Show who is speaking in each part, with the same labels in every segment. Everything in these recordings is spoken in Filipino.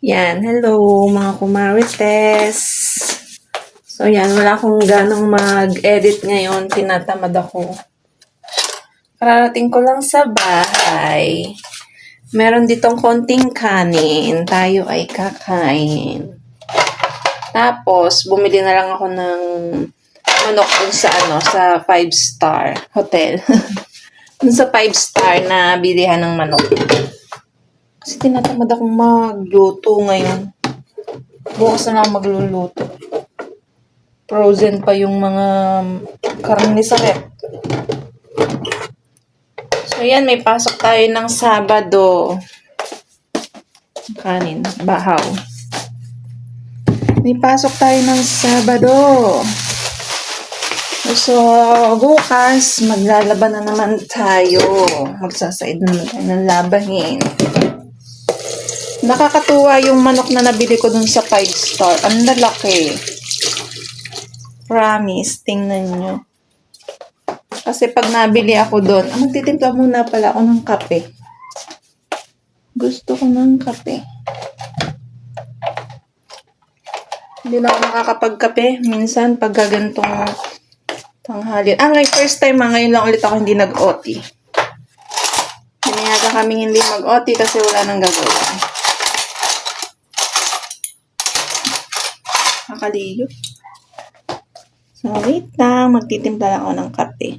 Speaker 1: Yan, hello mga kumarites. So yan, wala akong ganong mag-edit ngayon. Tinatamad ako. Kararating ko lang sa bahay. Meron ditong konting kanin. Tayo ay kakain. Tapos, bumili na lang ako ng manok dun sa ano, sa 5-star hotel. dun sa 5-star na bilihan ng manok. Kasi tinatamad akong magluto ngayon. Bukas na lang magluluto. Frozen pa yung mga karne sa rep. So yan, may pasok tayo ng Sabado. Kanin, bahaw. May pasok tayo ng Sabado. So, bukas, maglalaban na naman tayo. Magsasaid na naman tayo ng labahin. Nakakatuwa yung manok na nabili ko dun sa 5 star. Ang lalaki. Promise, tingnan nyo. Kasi pag nabili ako doon, ah, magtitimpla muna pala ako ng kape. Gusto ko ng kape. Hindi na ako nakakapagkape. Minsan, pag gagantong tanghali. Ah, ngayon, first time, ah, ngayon lang ulit ako hindi nag-OT. Pinayagan kaming hindi mag-OT kasi wala nang gagawin. Nakaliyo. So, wait lang. Magtitimpla lang ako ng kape.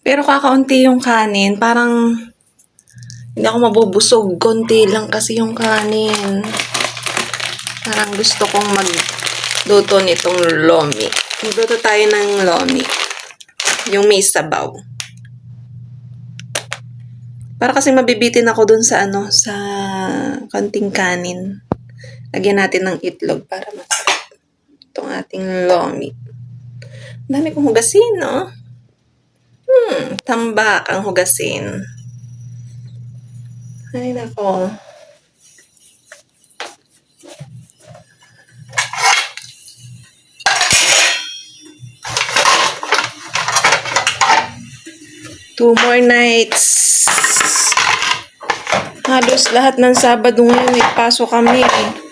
Speaker 1: Pero kakaunti yung kanin. Parang hindi ako mabubusog. Konti lang kasi yung kanin. Parang gusto kong magluto nitong lomi. Magluto tayo ng lomi. Yung may sabaw. Para kasi mabibitin ako dun sa ano, sa kanting kanin. Lagyan natin ng itlog para masarap. Ating lomi. Ang dami kong hugasin, no? Hmm, tambak ang hugasin. Ay, nako. Two more nights. Halos lahat ng Sabado ngayon may pasok kami. Kaya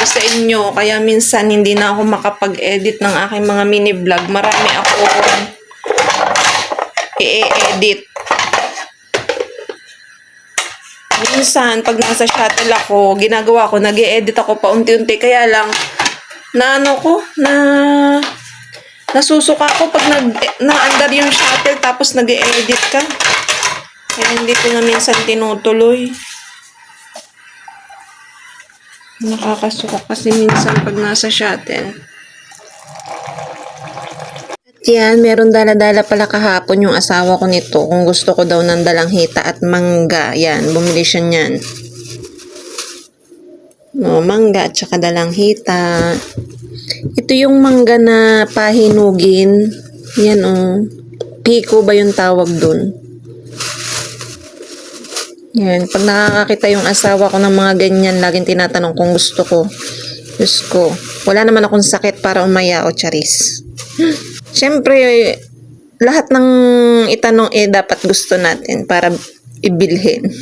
Speaker 1: sabi sa inyo, kaya minsan hindi na ako makapag-edit ng aking mga mini vlog. Marami ako i-edit. Minsan, pag nasa shuttle ako, ginagawa ko, nag edit ako paunti-unti. Kaya lang, na ano ko, na nasusuka ako pag nag, naandar yung shuttle tapos nag edit ka. Kaya hindi ko na minsan tinutuloy. Nakakasuka kasi minsan pag nasa shuttle. At yan, meron dala-dala pala kahapon yung asawa ko nito. Kung gusto ko daw ng dalang hita at mangga. Yan, bumili siya niyan. No, mangga at saka dalang hita. Ito yung mangga na pahinugin. Yan oh. Pico ba yung tawag dun? Yan. Pag nakakakita yung asawa ko ng mga ganyan, laging tinatanong kung gusto ko. Diyos ko. Wala naman akong sakit para umaya o charis. Siyempre, lahat ng itanong eh dapat gusto natin para ibilhin.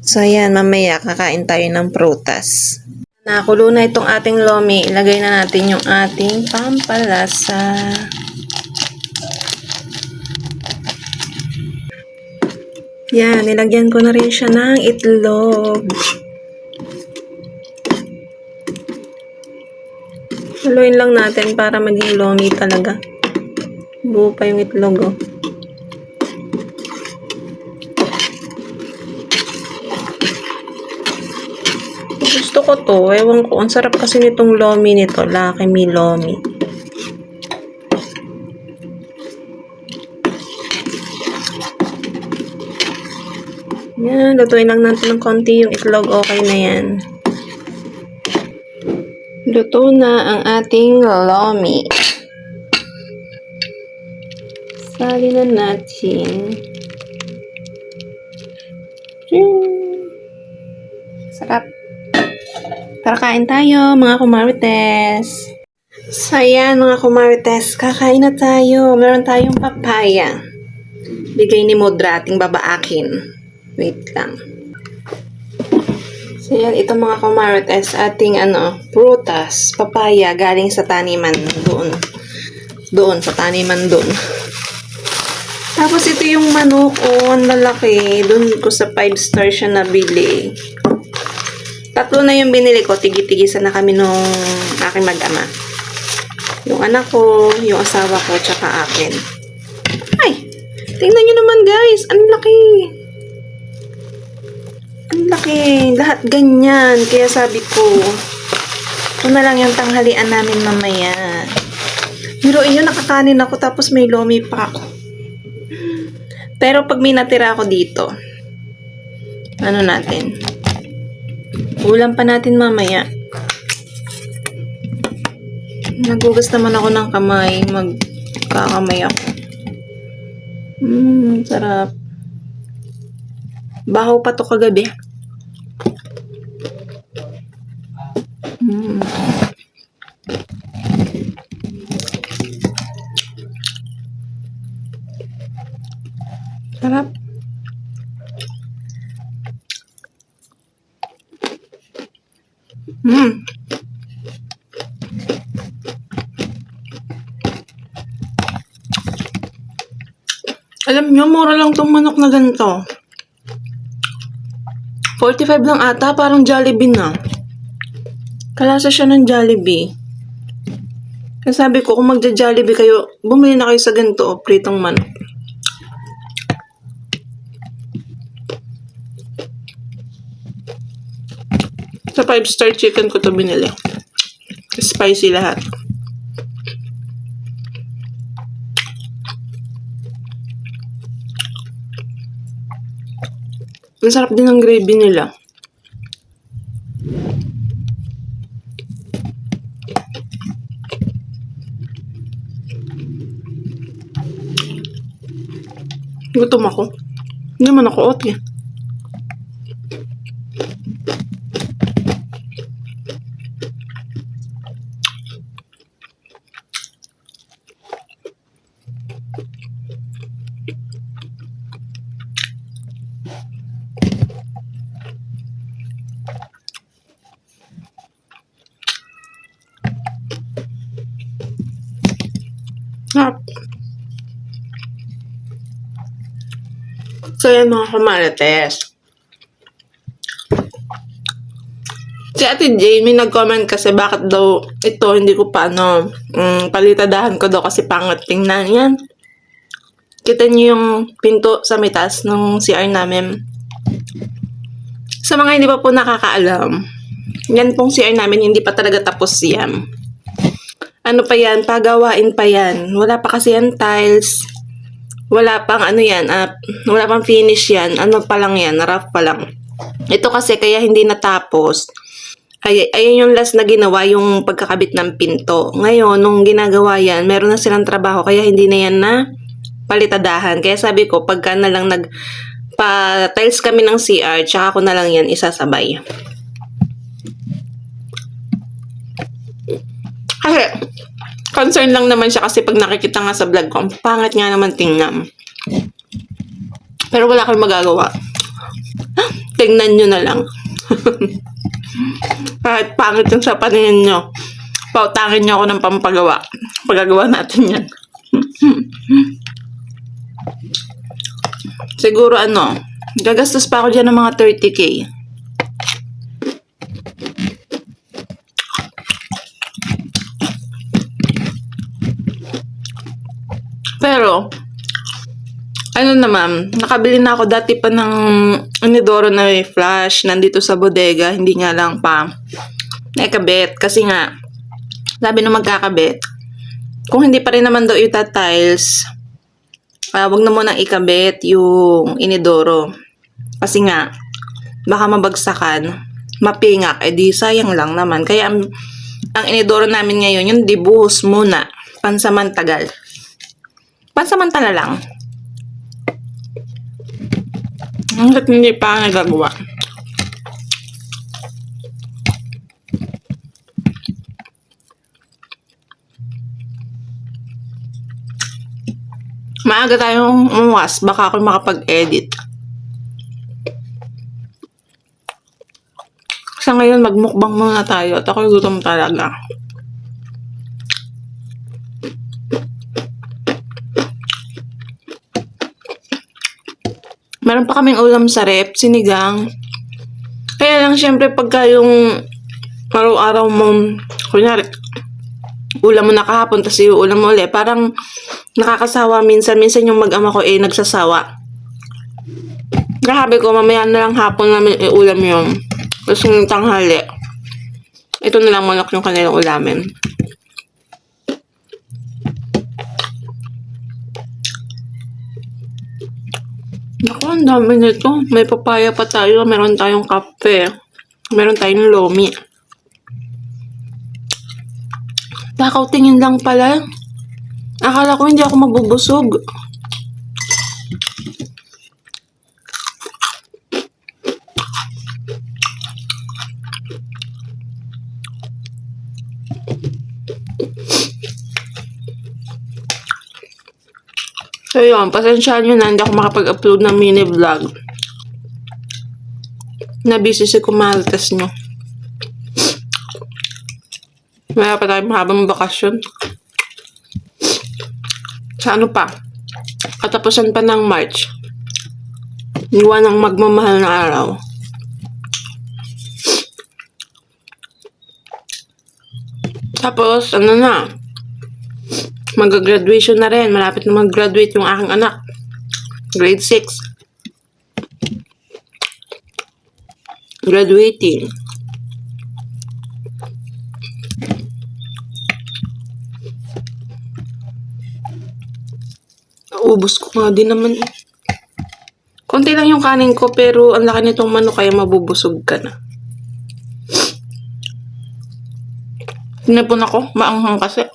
Speaker 1: So, ayan, mamaya kakain tayo ng prutas. Nakulo na itong ating lomi. Ilagay na natin yung ating pampalasa. Yan, nilagyan ko na rin siya ng itlog. Haluin lang natin para maging lomi talaga. Buo pa yung itlog, oh. Gusto ko to. Ewan ko. Ang sarap kasi nitong lomi nito. Laki me lomi. Yan. Lutuin lang natin ng konti yung itlog. Okay na yan. Luto na ang ating lomi. Sali na natin. Sarap. Tara kain tayo, mga kumarites. So, ayan, mga kumarites. Kakain na tayo. Meron tayong papaya. Bigay ni Modra, ating babaakin. Wait lang. So yan, ito mga kamarites, ating ano, prutas, papaya, galing sa taniman doon. Doon, sa taniman doon. Tapos ito yung manok, oh, ang lalaki. Doon ko sa 5 star siya nabili. Tatlo na yung binili ko, tigi-tigisa na kami nung aking mag-ama. Yung anak ko, yung asawa ko, tsaka akin. Ay! Tingnan nyo naman guys, ang laki. Ang laki. Lahat ganyan. Kaya sabi ko, ito na lang yung tanghalian namin mamaya. Pero iyo nakakanin ako tapos may lomi pa ako. Pero pag may natira ako dito, ano natin? Ulam pa natin mamaya. Nagugas naman ako ng kamay. Magkakamay ako. Mmm, sarap. Baho pa to kagabi. Mm. Sarap. Mm. Alam nyo, mura lang tong manok na ganito. 45 lang ata, parang Jollibee na. Kalasa siya ng Jollibee. Kaya sabi ko, kung magja-Jollibee kayo, bumili na kayo sa ganito, oh, pritong manok. Sa 5 star chicken ko to binili. Spicy lahat. Ang sarap din ng gravy nila. Gutom ako. Hindi naman ako okay. Sarap. Yan mga kamarites. Si Ate may nag-comment kasi bakit daw ito, hindi ko pa ano, um, palitadahan ko daw kasi pangat tingnan. Yan. Kita niyo yung pinto sa mitas ng CR namin. Sa mga hindi pa po nakakaalam, yan pong CR namin, hindi pa talaga tapos yan. Ano pa yan, pagawain pa yan. Wala pa kasi yan tiles. Wala pang ano yan, ah, wala pang finish yan. Ano pa lang yan, rough pa lang. Ito kasi kaya hindi natapos. Ay, ayun yung last na ginawa, yung pagkakabit ng pinto. Ngayon, nung ginagawa yan, meron na silang trabaho, kaya hindi na yan na palitadahan. Kaya sabi ko, pagka na lang nag pa-tiles kami ng CR, tsaka ko na lang yan isasabay. Kasi, concern lang naman siya kasi pag nakikita nga sa vlog ko, ang pangit nga naman tingnan. Pero wala kang magagawa. Tingnan nyo na lang. Kahit pangit yung sa paningin nyo, pautangin nyo ako ng pampagawa. Pagagawa natin yan. Siguro ano, gagastos pa ako dyan ng mga 30k. Pero, ano naman, nakabili na ako dati pa ng inidoro na may flash nandito sa bodega, hindi nga lang pa nakabit. Kasi nga, sabi nung magkakabit, kung hindi pa rin naman daw ita-tiles, ah wag na munang ikabit yung inidoro. Kasi nga, baka mabagsakan, mapingak, eh di sayang lang naman. Kaya ang, ang inidoro namin ngayon, yung dibuhos muna, pansamantagal. Pansamantala lang. Hanggat hindi pa nagagawa. Maaga tayong umuwas, baka ako makapag-edit. Sa ngayon, magmukbang muna tayo at ako gutom talaga. Meron pa kaming ulam sa rep, sinigang. Kaya lang, syempre, pagka yung araw-araw mo, kunyari, ulam mo na kahapon, tapos ulam mo ulit, parang nakakasawa minsan. Minsan yung mag-ama ko, eh, nagsasawa. Grabe ko, mamaya na lang hapon namin iulam yung tapos yung tanghali. Ito na lang manok yung kanilang ulamin. Naku, ang dami nito. May papaya pa tayo. Meron tayong kape. Meron tayong lomi. Takaw tingin lang pala. Akala ko hindi ako mabubusog. So yun, pasensyahan nyo na hindi ako makapag-upload ng mini vlog. Nabisi si Kumaltas nyo. Wala pa tayong mahabang bakasyon. Sa ano pa? Katapusan pa ng March. Iwan ng magmamahal na araw. Tapos, ano na, mag-graduation na rin. Malapit na mag-graduate yung aking anak. Grade 6. Graduating. Naubos ko nga din naman. Konti lang yung kanin ko pero ang laki nitong manok kaya mabubusog ka na. Tinapon ako, maanghang kasi.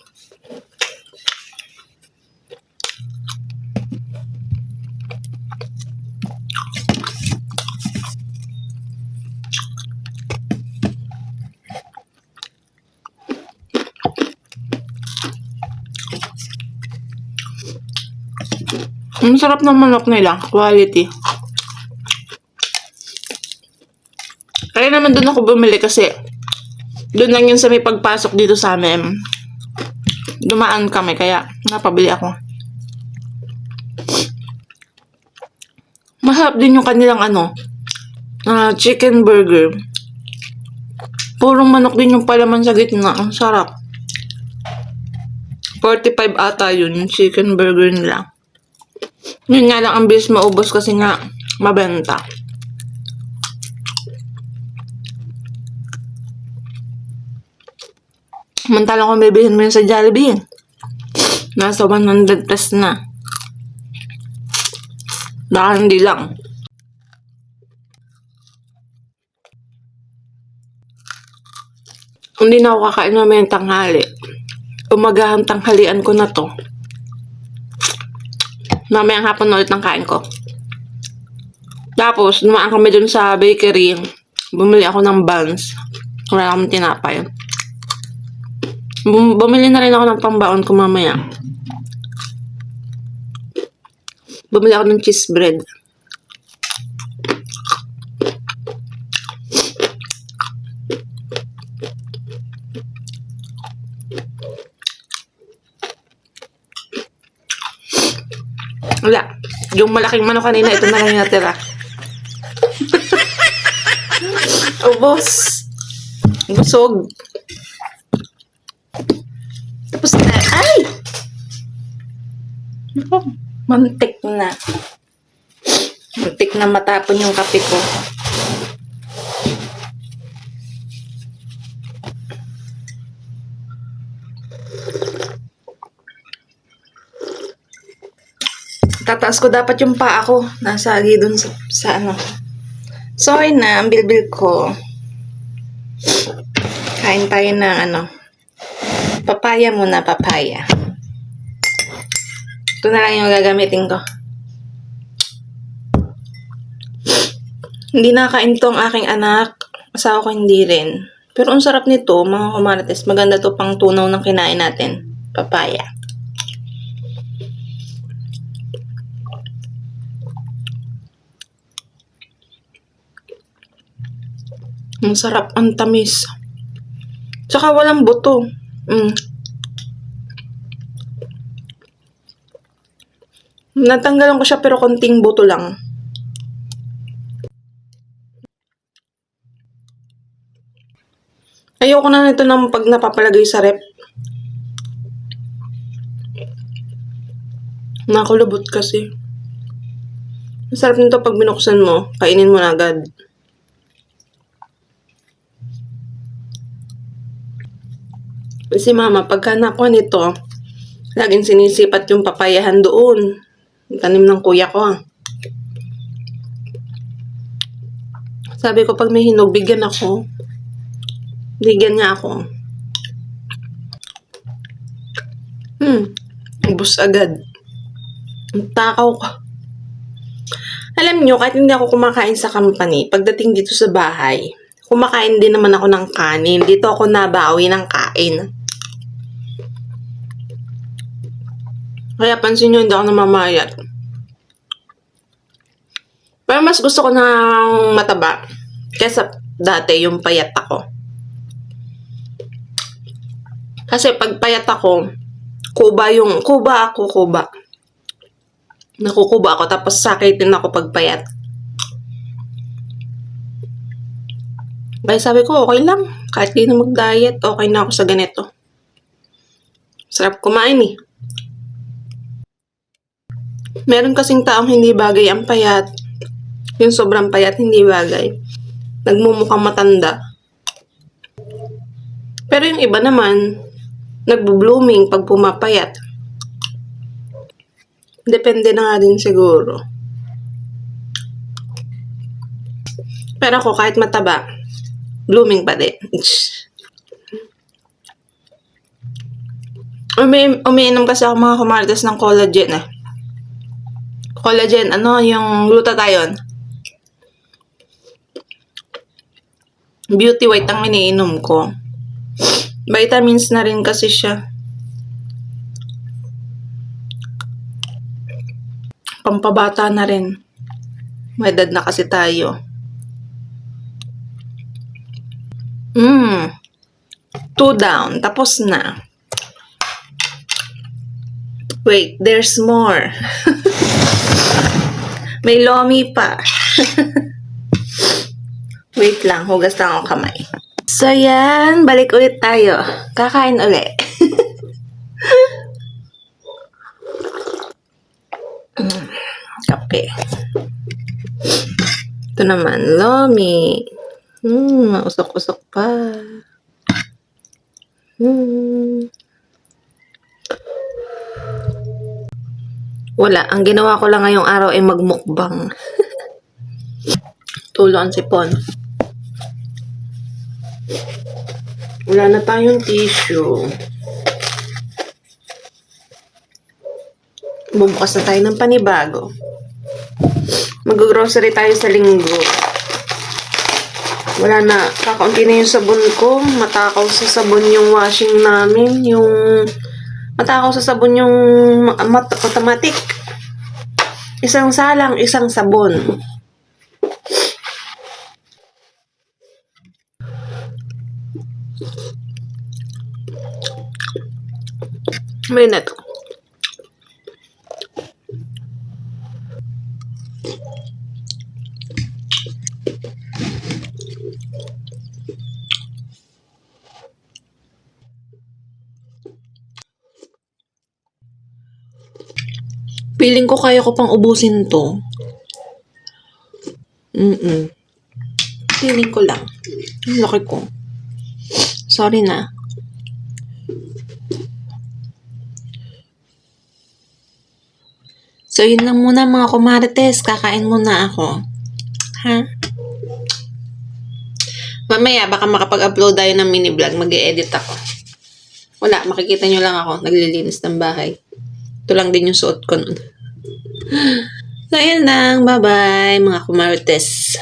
Speaker 1: Ang sarap ng manok nila. Quality. Kaya naman doon ako bumili kasi doon lang yun sa may pagpasok dito sa amin. Dumaan kami kaya napabili ako. Masarap din yung kanilang ano, ah, chicken burger. Purong manok din yung palaman sa gitna. Ang sarap. 45 ata yun, yung chicken burger nila. Yun nga lang ang bilis maubos kasi nga mabenta. Samantalang kung bibilhin mo yun sa Jollibee, nasa 100 plus na. Baka hindi lang. Hindi na ako kakain namin tanghali. Umagahan tanghalian ko na to. Mamayang hapon ulit ng kain ko. Tapos, dumaan kami dun sa bakery. Bumili ako ng buns. Wala akong tinapay. Bum- bumili na rin ako ng pambaon ko mamaya. Bumili ako ng cheese bread. Wala. Yung malaking manok kanina, ito na lang yung natira. Ubos. Busog. Tapos na. Ay! Mantik na. Mantik na matapon yung kape ko. Tataas ko dapat yung paa ko. Nasagi dun sa, sa ano. So, ayun na. Ang bilbil ko. Kain tayo ng ano. Papaya muna, papaya. Ito na lang yung gagamitin ko. Hindi nakain to ang aking anak. Asawa ko hindi rin. Pero ang sarap nito, mga kumarites. Maganda to pang tunaw ng kinain natin. Papaya. Ang sarap, ang tamis. Tsaka walang buto. Mm. Natanggalan ko siya pero konting buto lang. Ayoko na nito ng pag napapalagay sa rep. Nakulubot kasi. Ang sarap nito pag binuksan mo, kainin mo na agad. Si mama, pagka nakuha nito, laging sinisipat yung papayahan doon. Yung tanim ng kuya ko. Sabi ko, pag may hinog, bigyan ako. Bigyan niya ako. Hmm. Ubus agad. Ang takaw ko. Alam nyo, kahit hindi ako kumakain sa company, pagdating dito sa bahay, kumakain din naman ako ng kanin. Dito ako nabawi ng kain. Kaya pansin nyo, hindi ako namamayat. Pero mas gusto ko ng mataba kesa dati yung payat ako. Kasi pag payat ako, kuba yung, kuba ako, kuba. Nakukuba ako tapos sakitin ako pag payat. Kaya sabi ko, okay lang. Kahit di na mag-diet, okay na ako sa ganito. Sarap kumain eh. Meron kasing taong hindi bagay ang payat. Yung sobrang payat, hindi bagay. Nagmumukhang matanda. Pero yung iba naman, nagbo-blooming pag pumapayat. Depende na nga din siguro. Pero ako, kahit mataba, blooming pa din. Umi umiinom kasi ako mga kumarites ng collagen eh. Collagen, ano, yung glutathione. Beauty white ang iniinom ko. Vitamins na rin kasi siya. Pampabata na rin. May edad na kasi tayo. Mm. Two down. Tapos na. Wait, there's more. May lomi pa. Wait lang, hugas lang ang kamay. So yan, balik ulit tayo. Kakain ulit. Kape. Ito naman, lomi. Hmm, usok-usok pa. Hmm. Wala. Ang ginawa ko lang ngayong araw ay magmukbang. Tulo ang sipon. Wala na tayong tissue. Bumukas na tayo ng panibago. Mag-grocery tayo sa linggo. Wala na. Kakaunti na yung sabon ko. Matakaw sa sabon yung washing namin. Yung matakaw sa sabon yung mat automatic. Isang salang, isang sabon. Minute. Feeling ko kaya ko pang ubusin to. Mm-mm. Feeling ko lang. Ang laki ko. Sorry na. So, yun lang muna mga kumarites. Kakain muna ako. Ha? Mamaya, baka makapag-upload tayo ng mini vlog. mag edit ako. Wala, makikita nyo lang ako. Naglilinis ng bahay. Ito lang din yung suot ko nun. So, yun lang. Bye-bye, mga kumarites.